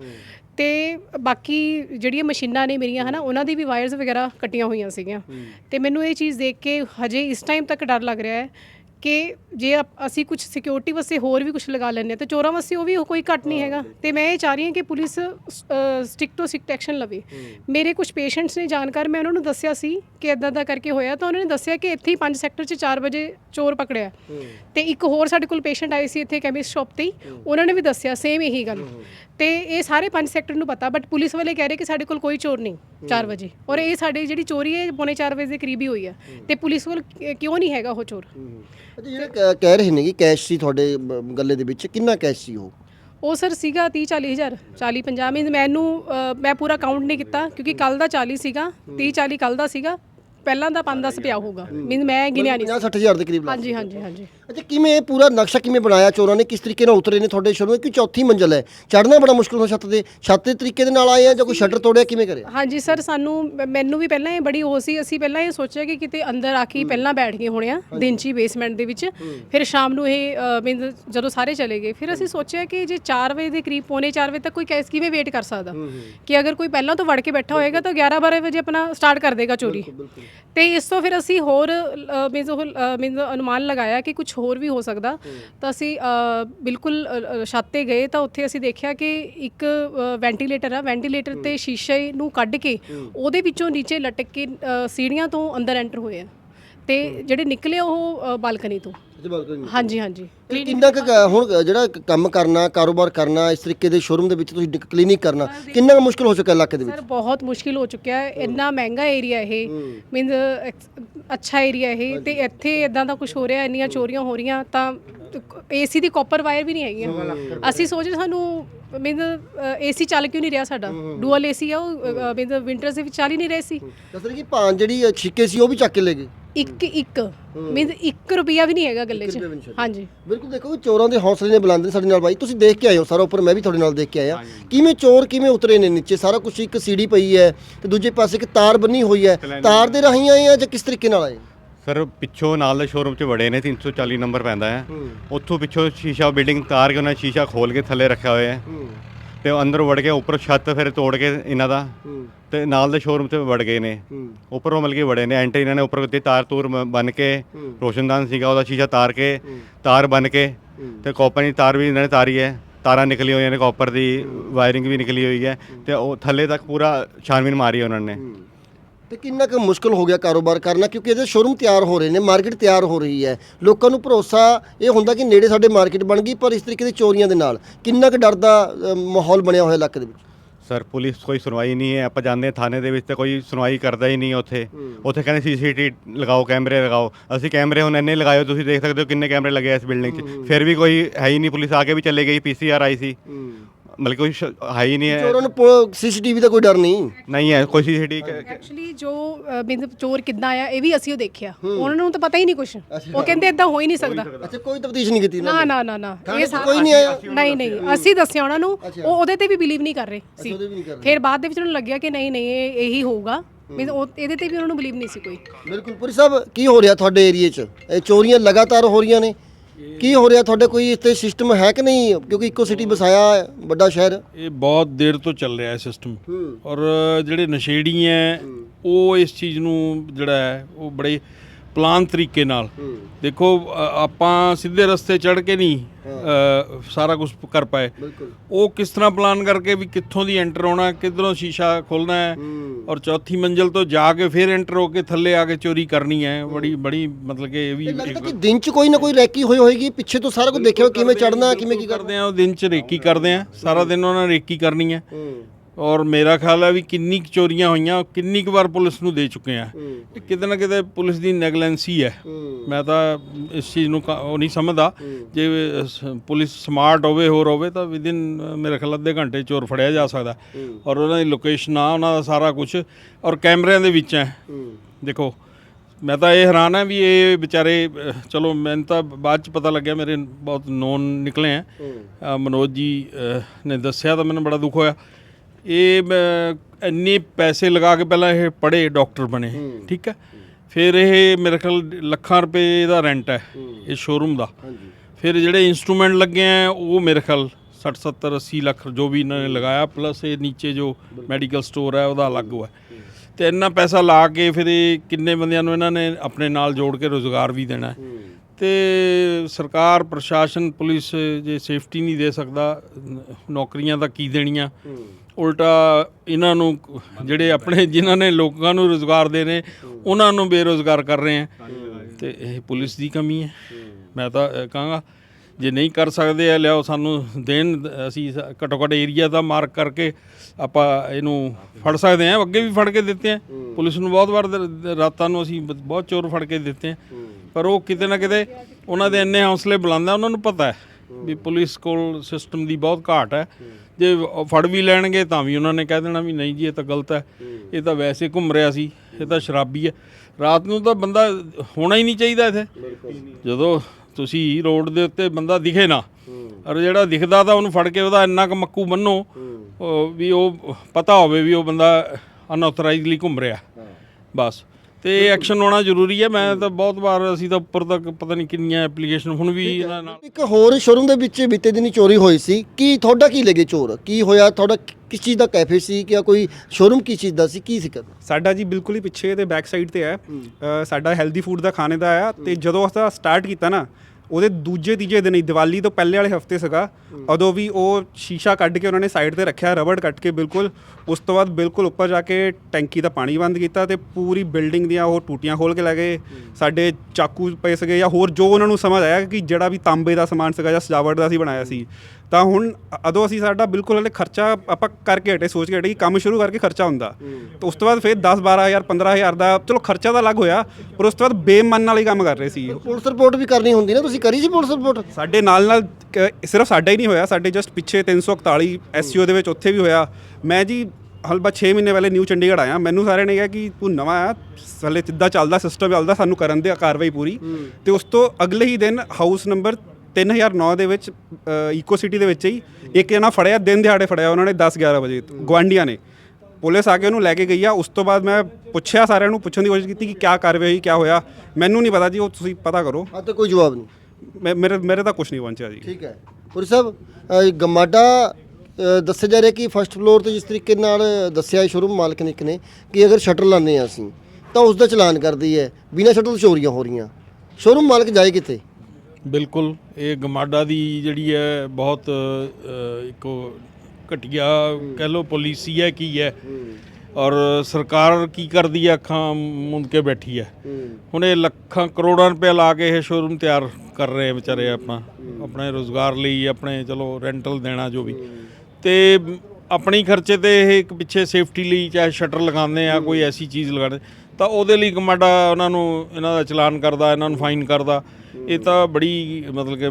ਤੇ ਬਾਕੀ ਜਿਹੜੀਆਂ ਮਸ਼ੀਨਾਂ ਨੇ ਮੇਰੀਆਂ ਹਨਾ ਉਹਨਾਂ ਦੀ ਵੀ ਵਾਇਰਸ ਵਗੈਰਾ ਕੱਟੀਆਂ ਹੋਈਆਂ ਸੀਗੀਆਂ। ਤੇ ਮੈਨੂੰ ਇਹ ਚੀਜ਼ ਦੇਖ ਕੇ ਹਜੇ ਇਸ ਟਾਈਮ ਤੱਕ ਡਰ ਲੱਗ ਰਿਹਾ ਹੈ ਕਿ ਜੇ ਆਪ- ਅਸੀਂ ਕੁਝ ਸਿਕਿਉਰਿਟੀ ਵਾਸਤੇ ਹੋਰ ਵੀ ਕੁਝ ਲਗਾ ਲੈਂਦੇ ਹਾਂ ਤੇ ਚੋਰਾਂ ਵਾਸਤੇ ਉਹ ਵੀ ਕੋਈ ਘੱਟ ਨਹੀਂ ਹੈਗਾ। ਤੇ ਮੈਂ ਇਹ ਚਾਹ ਰਹੀ ਹਾਂ ਕਿ police stick to stick action ਲਵੇ। ਮੇਰੇ ਕੁਝ ਪੇਸ਼ੈਂਟਸ ਨੇ ਜਾਣਕਾਰ ਮੈਂ ਉਹਨਾਂ ਨੂੰ ਦੱਸਿਆ ਸੀ ਕਿ ਇਦਾਂ ਦਾ ਕਰਕੇ ਹੋਇਆ ਤਾਂ ਉਹਨਾਂ ਨੇ ਦੱਸਿਆ ਕਿ ਇੱਥੇ ਹੀ 5 ਸੈਕਟਰ 'ਚ 4 ਵਜੇ ਚੋਰ ਪਕੜਿਆ। ਤੇ ਇੱਕ ਹੋਰ ਸਾਡੇ ਕੋਲ ਪੇਸ਼ੈਂਟ ਆਏ ਸੀ ਇੱਥੇ ਕੈਮਿਸਟ ਸ਼ਾਪ ਤੇ ਹੀ ਉਹਨਾਂ ਨੇ ਵੀ ਦੱਸਿਆ ਸੇਮ ਇਹੀ ਗੱਲ। ਤੇ ਇਹ ਸਾਰੇ 5 ਸੈਕਟਰ ਨੂੰ ਪਤਾ ਬਟ ਪੁਲਿਸ ਵਾਲੇ ਕਹਿ ਰਹੇ ਕਿ ਸਾਡੇ ਕੋਲ ਕੋਈ ਚੋਰ ਨਹੀਂ 4 ਵਜੇ। ਔਰ ਇਹ ਸਾਡੇ ਜਿਹੜੀ ਚੋਰੀ ਹੈ ਪੌਣੇ 4 ਵਜੇ ਦੇ ਕਰੀਬ ਹੀ ਹੋਈ ਹੈ। ਤੇ ਪੁਲਿਸ ਕੋਲ ਕਿ- ਕਿਉਂ ਨਹੀਂ ਹੈਗਾ ਉਹ ਚੋਰ? ਅੱਛਾ ਜਿਹੜਾ ਕ- ਕਹਿ ਰਹੇ ਨੇ ਕਿ ਕੈਸ਼ ਸੀ ਤੁਹਾਡੇ ਬ- ਗੱਲੇ ਦੇ ਵਿੱਚ ਕਿੰਨਾ ਕੈਸ਼ ਸੀ ਉਹ? ਉਹ ਸਰ ਸੀਗਾ 30 40 ਹਜ਼ਾਰ 40 50 ਮੀਨ ਮੈਨੂੰ ਅ, ਮੈਂ ਪੂਰਾ ਕਾਊਂਟ ਨਹੀਂ ਕੀਤਾ ਕਿਉਂਕਿ ਕੱਲ ਦਾ 40 ਸੀਗਾ 30 40 ਕੱਲ ਦਾ ਸੀਗਾ ਪਹਿਲਾਂ ਦਾ 5 10 ਪਿਆ ਹੋਊਗਾ। ਮੀਨ ਮੈਂ ਗਿਣਿਆ ਨਹੀਂ 50 60000 ਦੇ ਕਰੀਬ ਹਾਂਜੀ ਹਾਂਜੀ ਹਾਂਜੀ। ਅੱਛਾ ਕਿਵੇਂ ਇਹ ਪੂਰਾ ਨਕਸ਼ਾ ਕਿਵੇਂ ਬਣਾਇਆ? ਚੋਰਾਂ ਨੇ ਕਿਸ ਤਰੀਕੇ ਨਾਲ ਉਤਰੇ ਨੇ ਤੁਹਾਡੇ ਸ਼ੁਰੂ ਕਿ ਚੌਥੀ ਮੰਜ਼ਲ ਹੈ। ਚੜ੍ਹਨਾ ਬੜਾ ਮੁਸ਼ਕਲ ਹੋ ਛੱਤ ਦੇ ਛੱਤ ਦੇ ਤਰੀਕੇ ਦੇ ਨਾਲ ਆਏ ਆ ਜਾਂ ਕੋਈ ਸ਼ਟਰ ਤੋੜਿਆ? ਕਿਵੇਂ ਕਰਿਆ? ਹਾਂਜੀ ਸਰ ਸਾਨੂੰ ਮੈਨੂੰ ਵੀ ਪਹਿਲਾਂ ਇਹ ਬੜੀ ਉਹ ਸੀ। ਅਸੀਂ ਪਹਿਲਾਂ ਇਹ ਸੋਚਿਆ ਕਿ ਕਿਤੇ ਅੰਦਰ ਆ ਕੇ ਹੀ। ਪਹਿਲਾਂ ਬੈਠ ਗਏ ਹੋਣੇ ਆ ਦਿਨ ਚ ਹੀ ਬੇਸਮੈਂਟ ਦੇ ਵਿੱਚ। ਫਿਰ ਸ਼ਾਮ ਨੂੰ ਇਹ ਮੀਨ ਜਦੋਂ ਸਾਰੇ ਚਲੇ ਗਏ ਫਿਰ ਅਸੀਂ ਸੋਚਿਆ ਕਿ ਜੇ 4 ਵਜੇ ਦੇ ਕਰੀਬ ਪੌਣੇ 4 ਵਜੇ ਤੱਕ ਕੋਈ ਕੈਸ ਕਿਵੇਂ ਵੇਟ ਕਰ ਸਕਦਾ? ਕਿ ਅਗਰ ਕੋਈ ਪਹਿਲਾਂ ਤੋਂ ਵੜ ਕੇ ਬੈਠਾ ਹੋਏਗਾ ਤਾਂ 11 12 ਵਜੇ ਆਪਣਾ ਸਟਾਰਟ ਕਰ ਦੇਗਾ ਚੋਰੀ। ਤੇ ਇਸ ਤੋਂ ਫਿਰ ਅਸੀਂ ਹੋਰ ਮੀਨਸ ਉਹ ਮੀਨਸ ਅਨੁਮਾਨ ਲਗਾਇਆ ਕਿ ਕੁਝ ਹੋਰ ਵੀ ਹੋ ਸਕਦਾ। ਤਾਂ ਅਸੀਂ ਬਿਲਕੁਲ ਛੱਤ ਤੇ ਗਏ ਤਾਂ ਉੱਥੇ ਅਸੀਂ ਦੇਖਿਆ ਕਿ ਇੱਕ ਵੈਂਟੀਲੇਟਰ ਆ। ਵੈਂਟੀਲੇਟਰ ਤੇ ਸ਼ੀਸ਼ੇ ਨੂੰ ਕੱਢ ਕੇ ਉਹਦੇ ਵਿੱਚੋਂ ਨੀਚੇ ਲਟਕ ਕੇ ਸੀੜੀਆਂ ਤੋਂ ਅੰਦਰ ਐਂਟਰ ਹੋਏ ਆ। ਤੇ ਜਿਹੜੇ ਨਿਕਲੇ ਉਹ ਬਾਲਕਨੀ ਤੋਂ। ਹਾਂਜੀ ਹਾਂਜੀ। ਕਿੰਨਾ ਕੁ ਕ- ਹੁਣ ਜਿਹੜਾ ਕ- ਕੰਮ ਕਰਨਾ ਕਾਰੋਬਾਰ ਕਰਨਾ ਇਸ ਤਰੀਕੇ ਦੇ ਸ਼ੋਰੂਮ ਦੇ ਵਿੱਚ ਤੁਸੀਂ ਕਲੀਨਿਕ ਕਰਨਾ ਕਿੰਨਾ ਕੁ ਮੁਸ਼ਕਲ ਹੋ ਚੁੱਕਾ ਇਲਾਕੇ ਦੇ ਵਿੱਚ? ਸਰ ਬਹੁਤ ਮੁਸ਼ਕਿਲ ਹੋ ਚੁੱਕਿਆ ਹੈ। ਇੰਨਾ ਮਹਿੰਗਾ ਏਰੀਆ ਇਹ। ਮੀਨਸ ਅੱਛਾ ਏਰੀਆ ਇਹ। ਤੇ ਇੱਥੇ ਇਦਾਂ ਦਾ ਕੁਝ ਹੋ ਰਿਹਾ ਇੰਨੀਆਂ ਚੋਰੀਆਂ ਹੋ ਰਹੀਆਂ ਤਾਂ ਏਸੀ ਦੀ ਕਾਪਰ ਵਾਇਰ ਵੀ ਨਹੀਂ ਹੈਗੀਆਂ। ਅਸੀਂ ਸੋਚਦੇ ਸਾਨੂੰ ਮੀਨਸ ਏਸੀ ਚੱਲ ਕਿਉਂ ਨਹੀਂ ਰਿਹਾ ਸਾਡਾ? ਡੂਅਲ ਏਸੀ ਆ ਉਹ ਮੀਨਸ ਵਿੰਟਰਸ ਦੇ ਵਿੱਚ ਚੱਲ ਹੀ ਨਹੀਂ ਰਹੇ ਸੀ। ਦੱਸ ਰਹੇ ਕਿ ਭਾਂ ਜਿਹੜੀ ਛਿੱਕੇ ਸੀ ਉਹ ਵੀ ਚੱਕ ਕੇ ਲੈ ਗਏ? ਇੱਕ ਇੱਕ। ਮੀਨਸ 1 ਰੁਪਿਆ ਵੀ ਨਹੀਂ ਹੈਗਾ ਗੱਲੇ 'ਚ। ਹਾਂਜੀ। ਬਿਲਕੁਲ ਦੇਖੋ ਚੋਰਾਂ ਦੇ ਹੌਸਲੇ ਨੇ ਬੁਲੰਦ ਨੇ ਸਾਡੇ ਨਾਲ ਬਾਈ। ਤੁਸੀਂ ਦੇਖ ਕੇ ਆਏ ਹੋ ਸਾਰਾ ਉੱਪਰ ਮੈਂ ਵੀ ਤੁਹਾਡੇ ਨਾਲ ਦੇਖ ਕੇ ਆਇਆ। ਕਿਵੇਂ ਚੋਰ ਕਿਵੇਂ ਉਤਰੇ ਨੇ ਨੀਚੇ? ਸਾਰਾ ਕੁਝ ਇੱਕ ਸੀੜੀ ਪਈ ਹੈ ਤੇ ਦੂਜੇ ਪਾਸੇ ਇੱਕ ਤਾਰ ਬੰਨੀ ਹੋਈ ਹੈ। ਤਾਰ ਦੇ ਰਾਹੀਂ ਆਏ ਆ ਜਾਂ ਕਿਸ ਤਰੀਕੇ ਨਾਲ ਆਏ? ਸਰ ਪਿੱਛੋਂ ਨਾਲ ਦੇ ਸ਼ੋਰੂਮ 'ਚ ਵੜੇ ਨੇ 340 ਨੰਬਰ ਪੈਂਦਾ ਹੈ। ਉੱਥੋਂ ਪਿੱਛੋਂ ਸ਼ੀਸ਼ਾ ਬਿਲਡਿੰਗ ਤਾਰ ਕੇ ਉਹਨਾਂ ਸ਼ੀਸ਼ਾ ਖੋਲ ਕੇ ਥੱਲੇ ਰੱਖਿਆ ਹੋਇਆ ਹੈ। ਤੇ ਉਹ ਅੰਦਰ ਵੜ ਕੇ ਉੱਪਰ ਛੱਤ ਫਿਰ ਤੋੜ ਕੇ ਇਹਨਾਂ ਦਾ। ਤੇ ਨਾਲ ਦੇ ਸ਼ੋਰੂਮ 'ਤੇ ਵੜ ਗਏ ਨੇ। ਉੱਪਰੋਂ ਮਿਲ ਕੇ ਵੜੇ ਨੇ। ਐਂਟਰ ਇਹਨਾਂ ਨੇ ਉੱਪਰ ਤੇ ਤਾਰ ਤੂਰ ਬੰਨ ਕੇ ਰੋਸ਼ਨਦਾਨ ਸੀਗਾ ਉਹਦਾ ਸ਼ੀਸ਼ਾ ਤਾਰ ਕੇ ਤਾਰ ਬੰਨ ਕੇ। ਤੇ ਕਾਪਰ ਦੀ ਤਾਰ ਵੀ ਇਹਨਾਂ ਨੇ ਤਾਰੀ ਹੈ। ਤਾਰਾਂ ਨਿਕਲੀ ਹੋਈਆਂ ਨੇ ਕਾਪਰ ਦੀ ਵਾਇਰਿੰਗ ਵੀ ਨਿਕਲੀ ਹੋਈ ਹੈ। ਤੇ ਉਹ ਥੱਲੇ ਤੱਕ ਪੂਰਾ ਛਾਨਬੀਨ ਮਾਰੀ ਉਹਨਾਂ ਨੇ। ਤੇ ਕਿੰਨਾ ਕੁ ਮੁਸ਼ਕਲ ਹੋ ਗਿਆ ਕਾਰੋਬਾਰ ਕਰਨਾ ਕਿਉਂਕਿ ਇਹਦੇ ਸ਼ੋਰੂਮ ਤਿਆਰ ਹੋ ਰਹੇ ਨੇ ਮਾਰਕੀਟ ਤਿਆਰ ਹੋ ਰਹੀ ਹੈ। ਲੋਕਾਂ ਨੂੰ ਭਰੋਸਾ ਇਹ ਹੁੰਦਾ ਕਿ ਨੇੜੇ ਸਾਡੇ ਮਾਰਕੀਟ ਬਣ ਗਈ ਪਰ ਇਸ ਤਰੀਕੇ ਦੀ ਚੋਰੀਆਂ ਦੇ ਨਾਲ ਕਿੰਨਾ ਕੁ ਡਰ ਦਾ ਮਾਹੌਲ ਬਣਿਆ ਹੋਇਆ ਇਲਾਕੇ ਦੇ ਵਿੱਚ? ਸਰ ਪੁਲਿਸ ਕੋਈ ਸੁਣਵਾਈ ਨਹੀਂ ਹੈ। ਆਪਾਂ ਜਾਂਦੇ ਥਾਣੇ ਦੇ ਵਿੱਚ ਤੇ ਕੋਈ ਸੁਣਵਾਈ ਕਰਦਾ ਹੀ ਨਹੀਂ ਉੱਥੇ। ਉੱਥੇ ਕਹਿੰਦੇ ਸੀਸੀਟੀ ਲਗਾਓ ਕੈਮਰੇ ਲਗਾਓ। ਅਸੀਂ ਕੈਮਰੇ ਹੁਣ ਇੰਨੇ ਲਗਾਏ ਤੁਸੀਂ ਦੇਖ ਸਕਦੇ ਹੋ ਕਿੰਨੇ ਕੈਮਰੇ ਲੱਗੇ ਇਸ ਬਿਲਡਿੰਗ 'ਚ। ਫਿਰ ਵੀ ਕੋਈ ਹੈ ਹੀ ਨਹੀਂ। ਪੁਲਿਸ ਆ ਕੇ ਵੀ ਚਲੇ ਗਈ ਪੀਸੀਆਰ ਆਈ ਸੀ। ਮਤਲਬ ਕੋਈ ਸ਼- ਹੈ ਹੀ ਨਹੀਂ ਹੈ। ਚੋਰਾਂ ਨੂੰ ਸੀਸੀਟੀਵੀ ਦਾ ਕੋਈ ਡਰ ਨਹੀਂ। ਨਹੀਂ ਹੈ ਕੋਈ ਸੀਸੀਟੀ ਐਕਚੁਅਲੀ ਜੋ ਮੀਨਸ ਚੋਰ ਕਿੱਦਾਂ ਆਇਆ ਇਹ ਵੀ ਅਸੀਂ ਉਹ ਦੇਖਿਆ। ਉਹਨਾਂ ਨੂੰ ਤਾਂ ਪਤਾ ਹੀ ਨਹੀਂ ਕੁਝ ਉਹ ਕਹਿੰਦੇ ਇਦਾਂ ਹੋ ਹੀ ਨਹੀਂ ਸਕਦਾ। ਅੱਛਾ ਕੋਈ ਤਫਤੀਸ਼ ਨਹੀਂ ਕੀਤੀ ਨਾ ਨਾ? ਨਾ ਇਹ ਕੋਈ ਨਹੀਂ ਆਇਆ? ਨਹੀਂ ਨਹੀਂ। ਅਸੀਂ ਦੱਸਿਆ ਉਹਨਾਂ ਨੂੰ। ਉਹ ਉਹਦੇ ਤੇ ਵੀ ਬਿਲੀਵ ਨਹੀਂ ਕਰ ਰਹੇ ਸੀ। ਫਿਰ ਬਾਅਦ ਦੇ ਵਿੱਚ ਉਹਨਾਂ ਨੂੰ ਲੱਗਿਆ ਕਿ ਨਹੀਂ ਨਹੀਂ ਇਹ ਇਹੀ ਹੋਊਗਾ। ਮੀਨਸ ਉਹ ਇਹਦੇ ਤੇ ਵੀ ਉਹਨਾਂ ਨੂੰ ਬਿਲੀਵ ਨਹੀਂ ਸੀ ਕੋਈ। ਬਿਲਕੁਲ। ਪੁਰੀ ਸਾਹਿਬ ਕੀ ਹੋ ਰਿਹਾ ਤੁਹਾਡੇ ਏਰੀਏ 'ਚ? ਇਹ ਚੋਰੀਆਂ ਲਗਾਤਾਰ ਹੋ ਰਹੀਆਂ ਨੇ। ਕੀ ਹੋ ਰਿਹਾ? ਤੁਹਾਡੇ ਕੋਈ ਇੱਥੇ ਸਿਸਟਮ ਹੈ ਕਿ ਨਹੀਂ? ਕਿਉਂਕਿ ਇੱਕੋ ਸਿਟੀ ਵਸਾਇਆ ਹੈ, ਵੱਡਾ ਸ਼ਹਿਰ। ਇਹ ਬਹੁਤ ਦੇਰ ਤੋਂ ਚੱਲ ਰਿਹਾ ਹੈ ਸਿਸਟਮ ਹੂੰ। ਔਰ ਜਿਹੜੇ ਨਸ਼ੇੜੀ ਹੈ। ਉਹ ਇਸ ਚੀਜ਼ ਨੂੰ ਜਿਹੜਾ ਹੈ ਉਹ ਬੜੇ ਪਲਾਨ ਤਰੀਕੇ ਨਾਲ। ਦੇਖੋ ਆਪਾਂ ਸਿੱਧੇ ਰਸਤੇ ਚੜ ਕੇ ਨਹੀਂ ਸਾਰਾ ਕੁਝ ਕਰ ਪਾਏ। ਉਹ ਕਿਸ ਤਰ੍ਹਾਂ ਪਲਾਨ ਕਰਕੇ ਵੀ ਕਿੱਥੋਂ ਦੀ ਐਂਟਰ ਹੋਣਾ ਕਿੱਧਰੋਂ ਸ਼ੀਸ਼ਾ ਖੋਲਣਾ ਹੈ ਔਰ ਚੌਥੀ ਮੰਜ਼ਲ ਤੋਂ ਜਾ ਕੇ ਫਿਰ ਐਂਟਰ ਹੋ ਕੇ ਥੱਲੇ ਆ ਕੇ ਚੋਰੀ ਕਰਨੀ ਹੈ ਬੜੀ ਬੜੀ ਮਤਲਬ ਕਿ ਇਹ ਵੀ ਇਹ ਲੱਗਦਾ ਕਿ ਦਿਨ 'ਚ ਕੋਈ ਨਾ ਕੋਈ ਰੈਕੀ ਹੋਈ ਹੋਏਗੀ ਪਿੱਛੇ ਤੋਂ ਸਾਰਾ ਕੁਝ ਦੇਖਿਓ ਕਿਵੇਂ ਚੜਨਾ ਕਿਵੇਂ ਕੀ ਕਰਦੇ ਆ ਉਹ ਦਿਨ ਚ ਰੇਕੀ ਕਰਦੇ ਆ ਸਾਰਾ ਦਿਨ ਉਹਨਾਂ ਨੇ ਰੇਕੀ ਕਰਨੀ ਹੈ। ਔਰ ਮੇਰਾ ਖਿਆਲ ਹੈ ਵੀ ਕਿੰਨੀ ਕੁ ਚੋਰੀਆਂ ਹੋਈਆਂ ਕਿੰਨੀ ਕੁ ਵਾਰ ਪੁਲਿਸ ਨੂੰ ਦੇ ਚੁੱਕੇ ਆ। ਇਹ ਕਿਤੇ ਨਾ ਕਿਤੇ ਪੁਲਿਸ ਦੀ ਨੈਗਲੈਂਸੀ ਹੈ। ਮੈਂ ਤਾਂ ਇਸ ਚੀਜ਼ ਨੂੰ ਕ- ਉਹ ਨਹੀਂ ਸਮਝਦਾ। ਜੇ ਸ- ਪੁਲਿਸ ਸਮਾਰਟ ਹੋਵੇ ਹੋਰ ਹੋਵੇ ਤਾਂ ਵਿਦਿਨ ਮੇਰੇ ਖਿਆਲ ਅੱਧੇ ਘੰਟੇ ਚੋਰ ਫੜਿਆ ਜਾ ਸਕਦਾ। ਔਰ ਉਹਨਾਂ ਦੀ ਲੋਕੇਸ਼ਨ ਆ ਉਹਨਾਂ ਦਾ ਸਾਰਾ ਕੁਝ ਔਰ ਕੈਮਰਿਆਂ ਦੇ ਵਿੱਚ ਹੈ। ਦੇਖੋ ਮੈਂ ਤਾਂ ਇਹ ਹੈਰਾਨ ਹੈ ਵੀ ਇਹ ਵਿਚਾਰੇ ਅਹ, ਚਲੋ ਮੈਨੂੰ ਤਾਂ ਬਾਅਦ ਚ ਪਤਾ ਲੱਗਿਆ ਮੇਰੇ ਬਹੁਤ ਨੋਨ ਨਿਕਲੇ ਆ। ਅਹ, ਮਨੋਜ ਜੀ ਅਹ, ਨੇ ਦੱਸਿਆ ਤਾਂ ਮੈਨੂੰ ਬੜਾ ਦੁੱਖ ਹੋਇਆ। ਇਹ ਮੈਂ ਇੰਨੇ ਪੈਸੇ ਲਗਾ ਕੇ ਪਹਿਲਾਂ ਇਹ ਪੜ੍ਹੇ ਡਾਕਟਰ ਬਣੇ। ਠੀਕ ਹੈ? ਫਿਰ ਇਹ ਮੇਰੇ ਖਿਆਲ ਲੱਖਾਂ ਰੁਪਏ ਦਾ ਰੈਂਟ ਹੈ ਇਹ ਸ਼ੋਰੂਮ ਦਾ। ਫਿਰ ਜਿਹੜੇ ਇਨਸਟਰੂਮੈਂਟ ਲੱਗੇ ਆ ਉਹ ਮੇਰੇ ਖਿਆਲ 60 70 80 ਲੱਖ ਜੋ ਵੀ ਇਹਨਾਂ ਨੇ ਲਗਾਇਆ ਪਲੱਸ ਇਹ ਨੀਚੇ ਜੋ ਮੈਡੀਕਲ ਸਟੋਰ ਹੈ ਉਹਦਾ ਅਲੱਗ ਹੋਇਆ ਤੇ ਇੰਨਾ ਪੈਸਾ ਲਾ ਕੇ ਫਿਰ ਇਹ ਕਿੰਨੇ ਬੰਦਿਆਂ ਨੂੰ ਇਹਨਾਂ ਨੇ ਆਪਣੇ ਨਾਲ ਜੋੜ ਕੇ ਰੋਜ਼ਗਾਰ ਵੀ ਦੇਣਾ। ਤੇ ਸਰਕਾਰ ਪ੍ਰਸ਼ਾਸਨ ਪੁਲਿਸ ਜੇ ਸੇਫਟੀ ਨਹੀਂ ਦੇ ਸਕਦਾ ਨੌਕਰੀਆਂ ਤਾਂ ਕੀ ਦੇਣੀਆਂ? ਉਲਟਾ ਇਹਨਾਂ ਨੂੰ ਜਿਹੜੇ ਆਪਣੇ ਜਿਨ੍ਹਾਂ ਨੇ ਲੋਕਾਂ ਨੂੰ ਰੋਜ਼ਗਾਰ ਦੇ ਨੇ ਉਹਨਾਂ ਨੂੰ ਬੇਰੋਜ਼ਗਾਰ ਕਰ ਰਹੇ ਆ। ਤੇ ਇਹ ਪੁਲਿਸ ਦੀ ਕਮੀ ਹੈ। ਮੈਂ ਤਾਂ ਕਹਾਂਗਾ ਜੇ ਨਹੀਂ ਕਰ ਸਕਦੇ ਆ ਲਿਆਓ ਸਾਨੂੰ ਦੇਣ ਅਸੀਂ ਘੱਟੋ ਘੱਟ ਏਰੀਆ ਦਾ ਮਾਰਕ ਕਰਕੇ ਆਪਾਂ ਇਹਨੂੰ ਫੜ ਸਕਦੇ ਆ ਅੱਗੇ ਵੀ ਫੜ ਕੇ ਦਿੱਤੇ ਆ। ਪੁਲਿਸ ਨੂੰ ਬਹੁਤ ਵਾਰ ਦ- ਦ- ਰਾਤਾਂ ਨੂੰ ਅਸੀਂ ਬਹੁਤ ਚੋਰ ਫੜ ਕੇ ਦਿੱਤੇ ਆ। ਪਰ ਉਹ ਕਿਤੇ ਨਾ ਕਿਤੇ ਉਹਨਾਂ ਦੇ ਇੰਨੇ ਹੌਸਲੇ ਬੁਲੰਦ ਆ ਉਹਨਾਂ ਨੂੰ ਪਤਾ ਹੈ ਵੀ ਪੁਲਿਸ ਕੋਲ ਸਿਸਟਮ ਦੀ ਬਹੁਤ ਘਾਟ ਹੈ। ਜੇ ਫੜ ਵੀ ਲੈਣਗੇ ਤਾਂ ਵੀ ਉਹਨਾਂ ਨੇ ਕਹਿ ਦੇਣਾ ਵੀ ਨਹੀਂ ਜੀ ਇਹ ਤਾਂ ਗਲਤ ਹੈ। ਇਹ ਤਾਂ ਵੈਸੇ ਘੁੰਮ ਰਿਹਾ ਸੀ ਇਹ ਤਾਂ ਸ਼ਰਾਬੀ ਹੈ। ਰਾਤ ਨੂੰ ਤਾਂ ਬੰਦਾ ਹੋਣਾ ਹੀ ਨਹੀਂ ਚਾਹੀਦਾ ਇੱਥੇ। ਜਦੋਂ ਤੁਸੀਂ ਰੋਡ ਦੇ ਉੱਤੇ ਬੰਦਾ ਦਿਖੇ ਨਾ ਔਰ ਜਿਹੜਾ ਦਿਖਦਾ ਤਾਂ ਉਹਨੂੰ ਫੜ ਕੇ ਉਹਦਾ ਇੰਨਾ ਕੁ ਮੱਕੂ ਬੰਨੋ ਵੀ ਉਹ ਪਤਾ ਹੋਵੇ ਵੀ ਉਹ ਬੰਦਾ ਅਨਆਥੋਰਾਈਜ਼ਡਲੀ ਘੁੰਮ ਰਿਹਾ। ਬਸ। ਤੇ ਐਕਸ਼ਨ ਹੋਣਾ ਜ਼ਰੂਰੀ ਹੈ। ਮੈਂ ਤਾਂ ਬਹੁਤ ਵਾਰ ਅਸੀਂ ਤਾਂ ਉੱਪਰ ਤੱਕ ਪਤਾ ਨਹੀਂ ਕਿੰਨੀਆਂ ਐਪਲੀਕੇਸ਼ਨ ਹੁਣ ਵੀ ਇਹਨਾਂ ਨਾਲ ਇੱਕ ਹੋਰ ਸ਼ੋਰੂਮ ਦੇ ਵਿੱਚ ਬੀਤੇ ਦਿਨੀ ਚੋਰੀ ਹੋਈ ਸੀ। ਕੀ ਤੁਹਾਡਾ ਕੀ ਲੱਗੇ ਚੋਰ? ਕੀ ਹੋਇਆ? ਤੁਹਾਡਾ ਕਿਸ ਚੀਜ਼ ਦਾ ਕੈਫੇ ਸੀ ਕਿ ਕੋਈ ਸ਼ੋਰੂਮ ਕੀ ਚੀਜ਼ ਦਾ ਸੀ? ਕੀ ਸੀ ਕਰ ਸਾਡਾ ਜੀ ਬਿਲਕੁਲ ਹੀ ਪਿੱਛੇ ਤੇ ਬੈਕ ਸਾਈਡ ਤੇ ਹੈ। ਸਾਡਾ ਹੈਲਦੀ ਫੂਡ ਦਾ ਖਾਣੇ ਦਾ ਆ। ਤੇ ਜਦੋਂ ਅਸੀਂ ਸਟਾਰਟ ਕੀਤਾ ਨਾ ਉਹਦੇ ਦੂਜੇ ਤੀਜੇ ਦਿਨ ਹੀ, ਦੀਵਾਲੀ ਤੋਂ ਪਹਿਲੇ ਵਾਲੇ ਹਫ਼ਤੇ ਸੀਗਾ, ਉਦੋਂ ਵੀ ਉਹ ਸ਼ੀਸ਼ਾ ਕੱਢ ਕੇ ਉਹਨਾਂ ਨੇ ਸਾਈਡ ਤੇ ਰੱਖਿਆ, ਰਬੜ ਕੱਟ ਕੇ ਬਿਲਕੁਲ, ਉਸ ਤੋਂ ਬਾਅਦ ਬਿਲਕੁਲ ਉੱਪਰ ਜਾ ਕੇ ਟੈਂਕੀ ਦਾ ਪਾਣੀ ਬੰਦ ਕੀਤਾ ਤੇ ਪੂਰੀ ਬਿਲਡਿੰਗ ਦੀਆਂ ਉਹ ਟੂਟੀਆਂ ਖੋਲ ਕੇ ਲੈ ਗਏ। ਸਾਡੇ ਚਾਕੂ ਪਏ ਸੀਗੇ ਜਾਂ ਹੋਰ ਜੋ ਉਹਨਾਂ ਨੂੰ ਸਮਝ ਆਇਆ ਕਿ ਜਿਹੜਾ ਵੀ ਤਾਂਬੇ ਦਾ ਸਮਾਨ ਸੀਗਾ ਜਾਂ ਸਜਾਵਟ ਦਾ ਸੀ ਬਣਾਇਆ ਸੀ ਤਾਂ ਹੁਣ ਅਦੋਂ ਅਸੀਂ ਸਾਡਾ ਬਿਲਕੁਲ ਹਲੇ ਖਰਚਾ ਆਪਾਂ ਕਰਕੇ ਹਟੇ ਸੋਚ ਕੇ ਹਟੇ ਕਿ ਕੰਮ ਸ਼ੁਰੂ ਕਰਕੇ ਖਰਚਾ ਹੁੰਦਾ। ਤਾਂ ਉਸ ਤੋਂ ਬਾਅਦ ਫਿਰ 10 12000 15000 ਦਾ ਚਲੋ ਖਰਚਾ ਤਾਂ ਅਲੱਗ ਹੋਇਆ ਪਰ ਉਸ ਤੋਂ ਬਾਅਦ ਬੇਮਨ ਨਾਲ ਹੀ ਕੰਮ ਕਰ ਰਹੇ ਸੀ। ਪੁਲਿਸ ਰਿਪੋਰਟ ਵੀ ਕਰਨੀ ਹੁੰਦੀ ਨਾ ਤੁਸੀਂ ਕਰੀ ਸੀ ਪੁਲਿਸ ਰਿਪੋਰਟ? ਸਾਡੇ ਨਾਲ ਨਾਲ ਸਿਰਫ ਸਾਡਾ ਹੀ ਨਹੀਂ ਹੋਇਆ ਸਾਡੇ ਜਸਟ ਪਿੱਛੇ 341 ਐਸਯੂ ਦੇ ਵਿੱਚ ਉੱਥੇ ਵੀ ਹੋਇਆ। ਮੈਂ ਜੀ ਹਲਬਾ 6 ਮਹੀਨੇ ਪਹਿਲੇ ਨਿਊ ਚੰਡੀਗੜ੍ਹ ਆਇਆ ਮੈਨੂੰ ਸਾਰਿਆਂ ਨੇ ਕਿਹਾ ਕਿ ਤੂੰ ਨਵਾਂ ਆ ਹਲੇ ਸਿੱਧਾ ਚੱਲਦਾ ਸਿਸਟਮ ਚੱਲਦਾ ਸਾਨੂੰ ਕਰਨ ਦੇ ਕਾਰਵਾਈ ਪੂਰੀ। ਤੇ ਉਸ ਤੋਂ ਅਗਲੇ ਹੀ ਦਿਨ ਹਾਊਸ ਨੰਬਰ 3009 ਦੇ ਵਿੱਚ ਇਕੋ ਸਿਟੀ ਦੇ ਵਿੱਚ ਹੀ ਇੱਕ ਜਣਾ ਫੜਿਆ ਦਿਨ ਦਿਹਾੜੇ ਫੜਿਆ ਉਹਨਾਂ ਨੇ 10 11 ਵਜੇ ਗਵਾਂਡੀਆਂ ਨੇ। ਪੁਲਿਸ ਆ ਕੇ ਉਹਨੂੰ ਲੈ ਕੇ ਗਈ ਆ। ਉਸ ਤੋਂ ਬਾਅਦ ਮੈਂ ਪੁੱਛਿਆ ਸਾਰਿਆਂ ਨੂੰ ਪੁੱਛਣ ਦੀ ਕੋਸ਼ਿਸ਼ ਕੀਤੀ ਕਿ ਕੀ ਕਾਰਵਾਈ ਹੋਈ ਕੀ ਹੋਇਆ। ਮੈਨੂੰ ਨਹੀਂ ਪਤਾ ਜੀ ਉਹ ਤੁਸੀਂ ਪਤਾ ਕਰੋ। ਹਾਂ ਤੇ ਕੋਈ ਜਵਾਬ ਨਹੀਂ। ਮੇਰੇ ਮੇਰੇ ਤਾਂ ਕੁਝ ਨਹੀਂ ਪਹੁੰਚਿਆ ਜੀ। ਠੀਕ ਹੈ। ਪੁਰੀ ਸਾਹਿਬ ਗਮਾਡਾ ਦੱਸਿਆ ਜਾ ਰਿਹਾ ਕਿ ਫਸਟ ਫਲੋਰ ਤੇ ਜਿਸ ਤਰੀਕੇ ਨਾਲ ਦੱਸਿਆ ਸ਼ੋਰੂਮ ਮਾਲਕ ਨੇ ਇੱਕ ਨੇ ਕਿ ਅਗਰ ਸ਼ਟਰ ਲਾਉਂਦੇ ਹਾਂ ਅਸੀਂ ਤਾਂ ਉਸ ਦਾ ਚਲਾਨ ਕਰਦੀ ਹੈ ਬਿਨਾਂ ਸ਼ਟਰ ਚੋਰੀਆਂ ਹੋ ਰਹੀਆਂ। ਸ਼ੋਰੂਮ ਮਾਲਕ ਜਾਏ ਕਿੱਥੇ? ਬਿਲਕੁਲ ਇਹ ਗਮਾਡਾ ਦੀ ਜਿਹੜੀ ਹੈ ਬਹੁਤ ਇੱਕ ਘਟੀਆ ਕਹਿ ਲੋ ਪਾਲਿਸੀ ਹੈ ਕੀ ਹੈ। ਔਰ ਸਰਕਾਰ ਕੀ ਕਰਦੀ ਹੈ ਅੱਖਾਂ ਮੁੰਦ ਕੇ ਬੈਠੀ ਹੈ। ਹੁਣ ਇਹ ਲੱਖਾਂ ਕਰੋੜਾਂ ਰੁਪਏ ਲਾ ਕੇ ਇਹ ਸ਼ੋਰੂਮ ਤਿਆਰ ਕਰ ਰਹੇ ਆ ਵਿਚਾਰੇ ਆਪਣਾ ਆਪਣੇ ਰੋਜ਼ਗਾਰ ਲਈ ਆਪਣੇ ਚਲੋ ਰੈਂਟਲ ਦੇਣਾ ਜੋ ਵੀ। ਤੇ ਆਪਣੇ ਖਰਚੇ ਤੇ ਇਹ ਇੱਕ ਪਿੱਛੇ ਸੇਫਟੀ ਲਈ ਚਾਹੇ ਸ਼ਟਰ ਲਗਾਉਂਦੇ ਆ ਕੋਈ ਐਸੀ ਚੀਜ਼ ਲਗਾਉਂਦੇ। ਤਾਂ ਉਹਦੇ ਲਈ ਗਮਾਡਾ ਉਹਨਾਂ ਨੂੰ ਇਹਨਾਂ ਦਾ ਚਲਾਨ ਕਰਦਾ, ਇਹਨਾਂ ਨੂੰ ਫਾਈਨ ਕਰਦਾ। ਇਹ ਤਾਂ ਬੜੀ, ਮਤਲਬ ਕਿ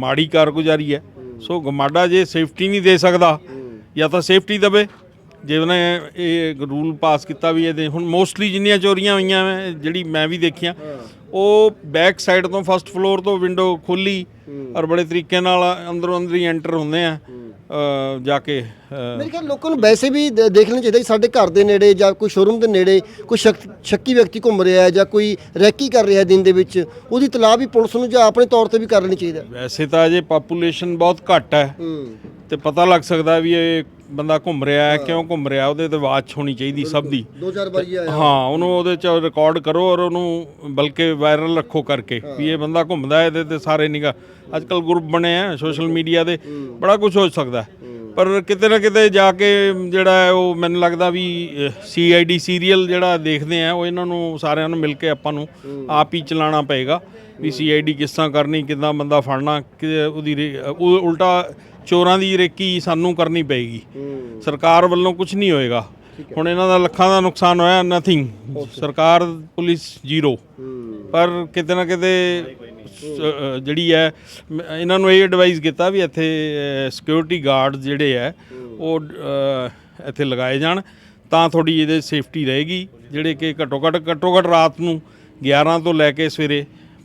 ਮਾੜੀ ਕਾਰਗੁਜ਼ਾਰੀ ਹੈ। ਸੋ ਗਮਾਡਾ ਜੇ ਸੇਫਟੀ ਨਹੀਂ ਦੇ ਸਕਦਾ, ਜਾਂ ਤਾਂ ਸੇਫਟੀ ਦੇਵੇ। ਜੇ ਉਹਨੇ ਇਹ ਰੂਲ ਪਾਸ ਕੀਤਾ ਵੀ ਇਹਦੇ, ਹੁਣ ਮੋਸਟਲੀ ਜਿੰਨੀਆਂ ਚੋਰੀਆਂ ਹੋਈਆਂ ਜਿਹੜੀ ਮੈਂ ਵੀ ਦੇਖੀਆਂ, ਉਹ ਬੈਕ ਸਾਈਡ ਤੋਂ ਫਸਟ ਫਲੋਰ ਤੋਂ ਵਿੰਡੋ ਖੋਲੀ ਔਰ ਬੜੇ ਤਰੀਕੇ ਨਾਲ ਅੰਦਰੋਂ ਅੰਦਰ ਹੀ ਐਂਟਰ ਹੁੰਦੇ ਆ ਜਾ ਕੇ ਮੇਰੇ ਖਿਆਲ ਲੋਕਾਂ ਨੂੰ ਵੈਸੇ ਵੀ ਦੇਖ ਲੈਣਾ ਚਾਹੀਦਾ ਸਾਡੇ ਘਰ ਦੇ ਨੇੜੇ ਜਾਂ ਕੋਈ ਸ਼ੋਰੂਮ ਦੇ ਨੇੜੇ ਕੋਈ ਸ਼ੱਕ- ਵਿਅਕਤੀ ਘੁੰਮ ਰਿਹਾ ਹੈ ਜਾਂ ਕੋਈ ਰੈਕੀ ਕਰ ਰਿਹਾ ਹੈ ਦਿਨ ਦੇ ਵਿੱਚ ਉਹਦੀ ਤਲਾਹ ਵੀ ਪੁਲਿਸ ਨੂੰ ਜਾਂ ਆਪਣੇ ਤੌਰ ਤੇ ਵੀ ਕਰ ਲੈਣੀ ਚਾਹੀਦਾ। ਵੈਸੇ ਤਾਂ ਅਜੇ ਪਾਪੂਲੇਸ਼ਨ ਬਹੁਤ ਘੱਟ ਹੈ ਤੇ ਪਤਾ ਲੱਗ ਸਕਦਾ ਵੀ ਇਹ ਬੰਦਾ ਘੁੰਮ ਰਿਹਾ ਹੈ ਕਿਉਂ ਘੁੰਮ ਰਿਹਾ ਉਹਦੇ ਤੇ ਵਾਚ ਹੋਣੀ ਚਾਹੀਦੀ ਸਭ ਦੀ। ਦੋ ਚਾਰ ਵਾਰੀ ਆਇਆ ਹਾਂ ਉਹਨੂੰ ਉਹਦੇ ਚ ਰਿਕਾਰਡ ਕਰੋ ਔਰ ਉਹਨੂੰ ਬਲਕਿ ਵਾਇਰਲ ਰੱਖੋ ਕਰਕੇ ਵੀ ਇਹ ਬੰਦਾ ਘੁੰਮਦਾ ਹੈ ਤੇ ਸਾਰੇ ਨਿਗਾ ਅੱਜ ਕੱਲ ਗਰੁੱਪ ਬਣੇ ਆ ਸੋਸ਼ਲ ਮੀਡੀਆ ਦੇ ਬੜਾ ਕੁਝ ਹੋ ਸਕਦਾ। ਪਰ ਕਿਤੇ ਨਾ ਕਿਤੇ ਜਾ ਕੇ ਜਿਹੜਾ ਹੈ ਉਹ ਮੈਨੂੰ ਲੱਗਦਾ ਵੀ ਸੀਆਈਡੀ ਸੀਰੀਅਲ ਜਿਹੜਾ ਦੇਖਦੇ ਆ ਉਹ ਇਹਨਾਂ ਨੂੰ ਸਾਰਿਆਂ ਨੂੰ ਮਿਲ ਕੇ ਆਪਾਂ ਨੂੰ ਆਪ ਹੀ ਚਲਾਉਣਾ ਪਏਗਾ ਵੀ ਸੀਆਈਡੀ ਕਿਸ ਤਰ੍ਹਾਂ ਕਰਨੀ ਕਿਦਾਂ ਬੰਦਾ ਫੜਨਾ ਉਹਦੀ ਉਲਟਾ ਚੋਰਾਂ ਦੀ ਰੇਕੀ ਸਾਨੂੰ ਕਰਨੀ ਪਏਗੀ। ਸਰਕਾਰ ਵੱਲੋਂ ਕੁਝ ਨਹੀਂ ਹੋਏਗਾ। ਹੁਣ ਇਹਨਾਂ ਦਾ ਲੱਖਾਂ ਦਾ ਨੁਕਸਾਨ ਹੋਇਆ ਨਥਿੰਗ ਸਰਕਾਰ ਪੁਲਿਸ ਜ਼ੀਰੋ। ਪਰ ਕਿਤੇ ਨਾ ਕਿਤੇ ਸ- ਜਿਹੜੀ ਹੈ ਮ- ਇਹਨਾਂ ਨੂੰ ਇਹ ਐਡਵਾਈਸ ਕੀਤਾ ਵੀ ਇੱਥੇ ਸਿਕਿਉਰਿਟੀ ਗਾਰਡ ਜਿਹੜੇ ਹੈ ਉਹ ਅ, ਇੱਥੇ ਲਗਾਏ ਜਾਣ ਤਾਂ ਥੋੜੀ ਇਹਦੇ ਸੇਫਟੀ ਰਹੇਗੀ ਜਿਹੜੇ ਕਿ ਘੱਟੋ ਘੱਟ ਘੱਟੋ ਘੱਟ ਰਾਤ ਨੂੰ 11 ਤੋਂ ਲੈ ਕੇ ਸਵੇਰੇ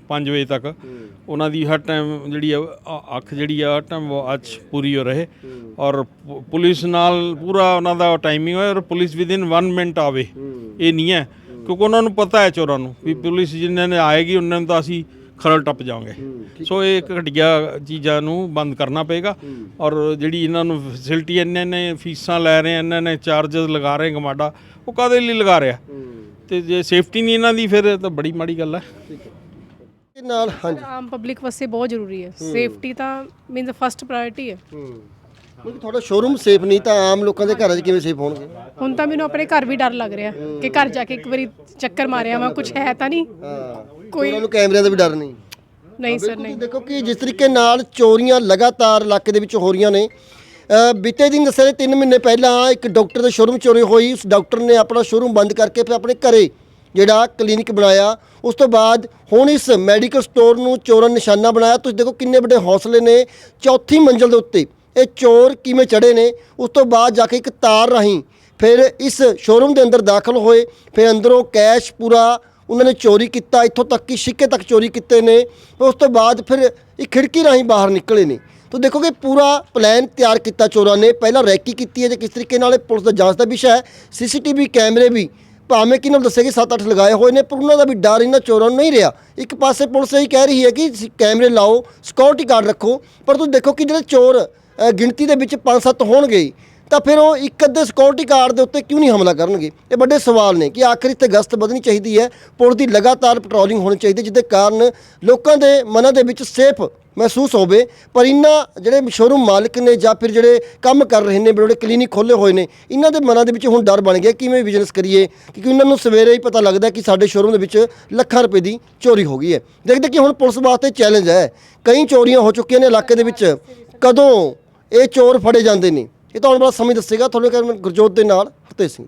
5 ਵਜੇ ਤੱਕ ਉਹਨਾਂ ਦੀ ਹਰ ਟਾਈਮ ਜਿਹੜੀ ਆ ਅ- ਅੱਖ ਜਿਹੜੀ ਆ ਹਰ ਟਾਈਮ ਅੱਜ ਪੂਰੀ ਹੋ ਰਹੇ ਔਰ ਪੁ- ਪੁਲਿਸ ਨਾਲ ਪੂਰਾ ਉਹਨਾਂ ਦਾ ਟਾਈਮਿੰਗ ਹੋਏ ਔਰ ਪੁਲਿਸ ਵਿਦਿਨ 1 ਮਿੰਟ ਆਵੇ ਇਹ ਨਹੀਂ ਹੈ ਕਿਉਂਕਿ ਉਹਨਾਂ ਨੂੰ ਪਤਾ ਹੈ ਚੋਰਾਂ ਨੂੰ ਵੀ ਪੁਲਿਸ ਜਿੰਨੇ ਨੇ ਆਏਗੀ ਉਹਨਾਂ ਨੂੰ ਤਾਂ ਅਸੀਂ ਖਰਲ ਟੱਪ ਜਾਵਾਂਗੇ ਸੋ ਇਹ ਇੱਕ ਘਟੀਆ ਚੀਜ਼ਾਂ ਨੂੰ ਬੰਦ ਕਰਨਾ ਪਏਗਾ। ਔਰ ਜਿਹੜੀ ਇਹਨਾਂ ਨੂੰ ਫੈਸਿਲਿਟੀ ਇੰਨੇ ਨੇ ਫੀਸਾਂ ਲੈ ਰਹੇ ਇੰਨੇ ਨੇ ਚਾਰजेस ਲਗਾ ਰਹੇ ਗਮਾਡਾ ਉਹ ਕਾਦੇ ਲਈ ਲਗਾ ਰਿਹਾ? ਤੇ ਜੇ ਸੇਫਟੀ ਨਹੀਂ ਇਹਨਾਂ ਦੀ ਫਿਰ ਤਾਂ ਬੜੀ ਮਾੜੀ ਗੱਲ ਹੈ। ਇਹ ਨਾਲ ਹਾਂਜੀ। ਆਮ ਪਬਲਿਕ ਵਾਸਤੇ ਬਹੁਤ ਜ਼ਰੂਰੀ ਹੈ। ਸੇਫਟੀ ਤਾਂ ਮੀਨਸ ਫਸਟ ਪ੍ਰਾਇੋਰਟੀ ਹੈ। ਕਿਉਂਕਿ ਤੁਹਾਡਾ ਸ਼ੋਰੂਮ ਸੇਫ ਨਹੀਂ ਤਾਂ ਆਮ ਲੋਕਾਂ ਦੇ ਘਰਾਂ 'ਚ ਕਿਵੇਂ ਸੇਫ ਹੋਣਗੇ? ਹੁਣ ਤਾਂ ਮੈਨੂੰ ਆਪਣੇ ਘਰ ਵੀ ਡਰ ਲੱਗ ਰਿਹਾ ਕਿ ਘਰ ਜਾ ਕੇ ਇੱਕ ਵਾਰੀ ਚੱਕਰ ਮਾਰਿਆ ਵਾ ਕੁਝ ਹੈ ਤਾਂ ਨਹੀਂ। ਹਾਂ। ਕੋਈ ਉਹਨਾਂ ਨੂੰ ਕੈਮਰਿਆਂ ਦਾ ਵੀ ਡਰ ਨਹੀਂ। ਨਹੀਂ ਸਰ ਬਿਲਕੁਲ ਨਹੀਂ। ਦੇਖੋ ਕਿ ਜਿਸ ਤਰੀਕੇ ਨਾਲ ਚੋਰੀਆਂ ਲਗਾਤਾਰ ਇਲਾਕੇ ਦੇ ਵਿੱਚ ਹੋ ਰਹੀਆਂ ਨੇ ਅ, ਬੀਤੇ ਦਿਨ ਦੱਸਿਆ 3 ਮਹੀਨੇ ਪਹਿਲਾਂ ਇੱਕ ਡਾਕਟਰ ਦੇ ਸ਼ੋਰੂਮ ਚੋਰੀ ਹੋਈ। ਉਸ ਡਾਕਟਰ ਨੇ ਆਪਣਾ ਸ਼ੋਰੂਮ ਬੰਦ ਕਰਕੇ ਫਿਰ ਆਪਣੇ ਘਰੇ ਜਿਹੜਾ ਕਲੀਨਿਕ ਬਣਾਇਆ। ਉਸ ਤੋਂ ਬਾਅਦ ਹੁਣ ਇਸ ਮੈਡੀਕਲ ਸਟੋਰ ਨੂੰ ਚੋਰਾਂ ਨੇ ਨਿਸ਼ਾਨਾ ਬਣਾਇਆ। ਤੁਸੀਂ ਦੇਖੋ ਕਿੰਨੇ ਵੱਡੇ ਹੌਸਲੇ ਨੇ। ਚੌਥੀ ਮੰਜ਼ਲ ਦੇ ਉੱਤੇ ਇਹ ਚੋਰ ਕਿਵੇਂ ਚੜੇ ਨੇ? ਉਸ ਤੋਂ ਬਾਅਦ ਜਾ ਕੇ ਇੱਕ ਤਾਰ ਰਾਹੀਂ ਫਿਰ ਇਸ ਸ਼ੋਰੂਮ ਦੇ ਅੰਦਰ ਦਾਖਲ ਹੋਏ। ਫਿਰ ਅੰਦਰੋਂ ਕੈਸ਼ ਪੂਰਾ ਉਹਨਾਂ ਨੇ ਚੋਰੀ ਕੀਤਾ, ਇੱਥੋਂ ਤੱਕ ਕਿ ਸਿੱਕੇ ਤੱਕ ਚੋਰੀ ਕੀਤੇ ਨੇ, ਉਸ ਤੋਂ ਬਾਅਦ ਫਿਰ ਇਹ ਖਿੜਕੀ ਰਾਹੀਂ ਬਾਹਰ ਨਿਕਲੇ ਨੇ। ਤੋ ਦੇਖੋਗੇ ਪੂਰਾ ਪਲਾਨ ਤਿਆਰ ਕੀਤਾ ਚੋਰਾਂ ਨੇ। ਪਹਿਲਾਂ ਰੈਕੀ ਕੀਤੀ ਹੈ ਜੇ ਕਿਸ ਤਰੀਕੇ ਨਾਲ ਇਹ ਪੁਲਿਸ ਦਾ ਜਾਂਚ ਦਾ ਵਿਸ਼ਾ ਹੈ। ਸੀਸੀਟੀਵੀ ਕੈਮਰੇ ਵੀ ਭਾਵੇਂ ਕਿ ਨਾਲ ਦੱਸੇ ਕਿ 7-8 ਲਗਾਏ ਹੋਏ ਨੇ, ਪਰ ਉਹਨਾਂ ਦਾ ਵੀ ਡਰ ਇਹਨਾਂ ਚੋਰਾਂ ਨੂੰ ਨਹੀਂ ਰਿਹਾ। ਇੱਕ ਪਾਸੇ ਪੁਲਿਸ ਇਹ ਕਹਿ ਰਹੀ ਹੈ ਕਿ ਕੈਮਰੇ ਲਾਓ ਸਿਕਿਉਰਿਟੀ ਗਾਰਡ ਰੱਖੋ, ਪਰ ਤੁਸੀਂ ਦੇਖੋ ਕਿ ਜਿਹੜੇ ਚੋਰ ਗਿਣਤੀ ਦੇ ਵਿੱਚ 5-7 ਹੋਣਗੇ ਤਾਂ ਫਿਰ ਉਹ ਇੱਕ ਅੱਧੇ ਸਿਕਿਉਰਿਟੀ ਗਾਰਡ ਦੇ ਉੱਤੇ ਕਿਉਂ ਨਹੀਂ ਹਮਲਾ ਕਰਨਗੇ? ਇਹ ਵੱਡੇ ਸਵਾਲ ਨੇ ਕਿ ਆਖਰ ਇੱਥੇ ਗਸ਼ਤ ਵਧਣੀ ਚਾਹੀਦੀ ਹੈ, ਪੁਲਿਸ ਦੀ ਲਗਾਤਾਰ ਪੈਟਰੋਲਿੰਗ ਹੋਣੀ ਚਾਹੀਦੀ ਜਿਹਦੇ ਕਾਰਨ ਲੋਕਾਂ ਦੇ ਮਨਾਂ ਦੇ ਵਿੱਚ ਸੇਫ ਮਹਿਸੂਸ ਹੋਵੇ, ਪਰ ਇਹਨਾਂ ਜਿਹੜੇ ਸ਼ੋਰੂਮ ਮਾਲਕ ਨੇ ਜਾਂ ਫਿਰ ਜਿਹੜੇ ਕੰਮ ਕਰ ਰਹੇ ਨੇ ਬੜੇ ਕਲੀਨਿਕ ਖੋਲੇ ਹੋਏ ਨੇ, ਇਹਨਾਂ ਦੇ ਮਨਾਂ ਦੇ ਵਿੱਚ ਹੁਣ ਡਰ ਬਣ ਗਿਆ। ਕਿਵੇਂ ਬਿਜ਼ਨਸ ਕਰੀਏ? ਕਿਉਂਕਿ ਉਹਨਾਂ ਨੂੰ ਸਵੇਰੇ ਹੀ ਪਤਾ ਲੱਗਦਾ ਕਿ ਸਾਡੇ ਸ਼ੋਰੂਮ ਦੇ ਵਿੱਚ ਲੱਖਾਂ ਰੁਪਏ ਦੀ ਚੋਰੀ ਹੋ ਗਈ ਹੈ। ਦੇਖਦੇ ਕਿ ਹੁਣ ਪੁਲਿਸ ਵਾਸਤੇ ਚੈਲੰਜ ਹੈ। ਕਈ ਚੋਰੀਆਂ ਹੋ ਚੁੱਕੀਆਂ ਨੇ ਇਲਾਕੇ ਦੇ ਵਿੱਚ। ਕਦੋਂ ਇਹ ਚੋਰ ਫੜੇ ਜਾਂਦੇ ਨੇ? ਇਹ ਤਾਂ ਆਉਣ ਵਾਲਾ ਸਮੇਂ ਦੱਸੇਗਾ ਤੁਹਾਨੂੰ ਗੁਰਜੋਤ ਦੇ ਨਾਲ ਫਤਿਹ ਸਿੰਘ।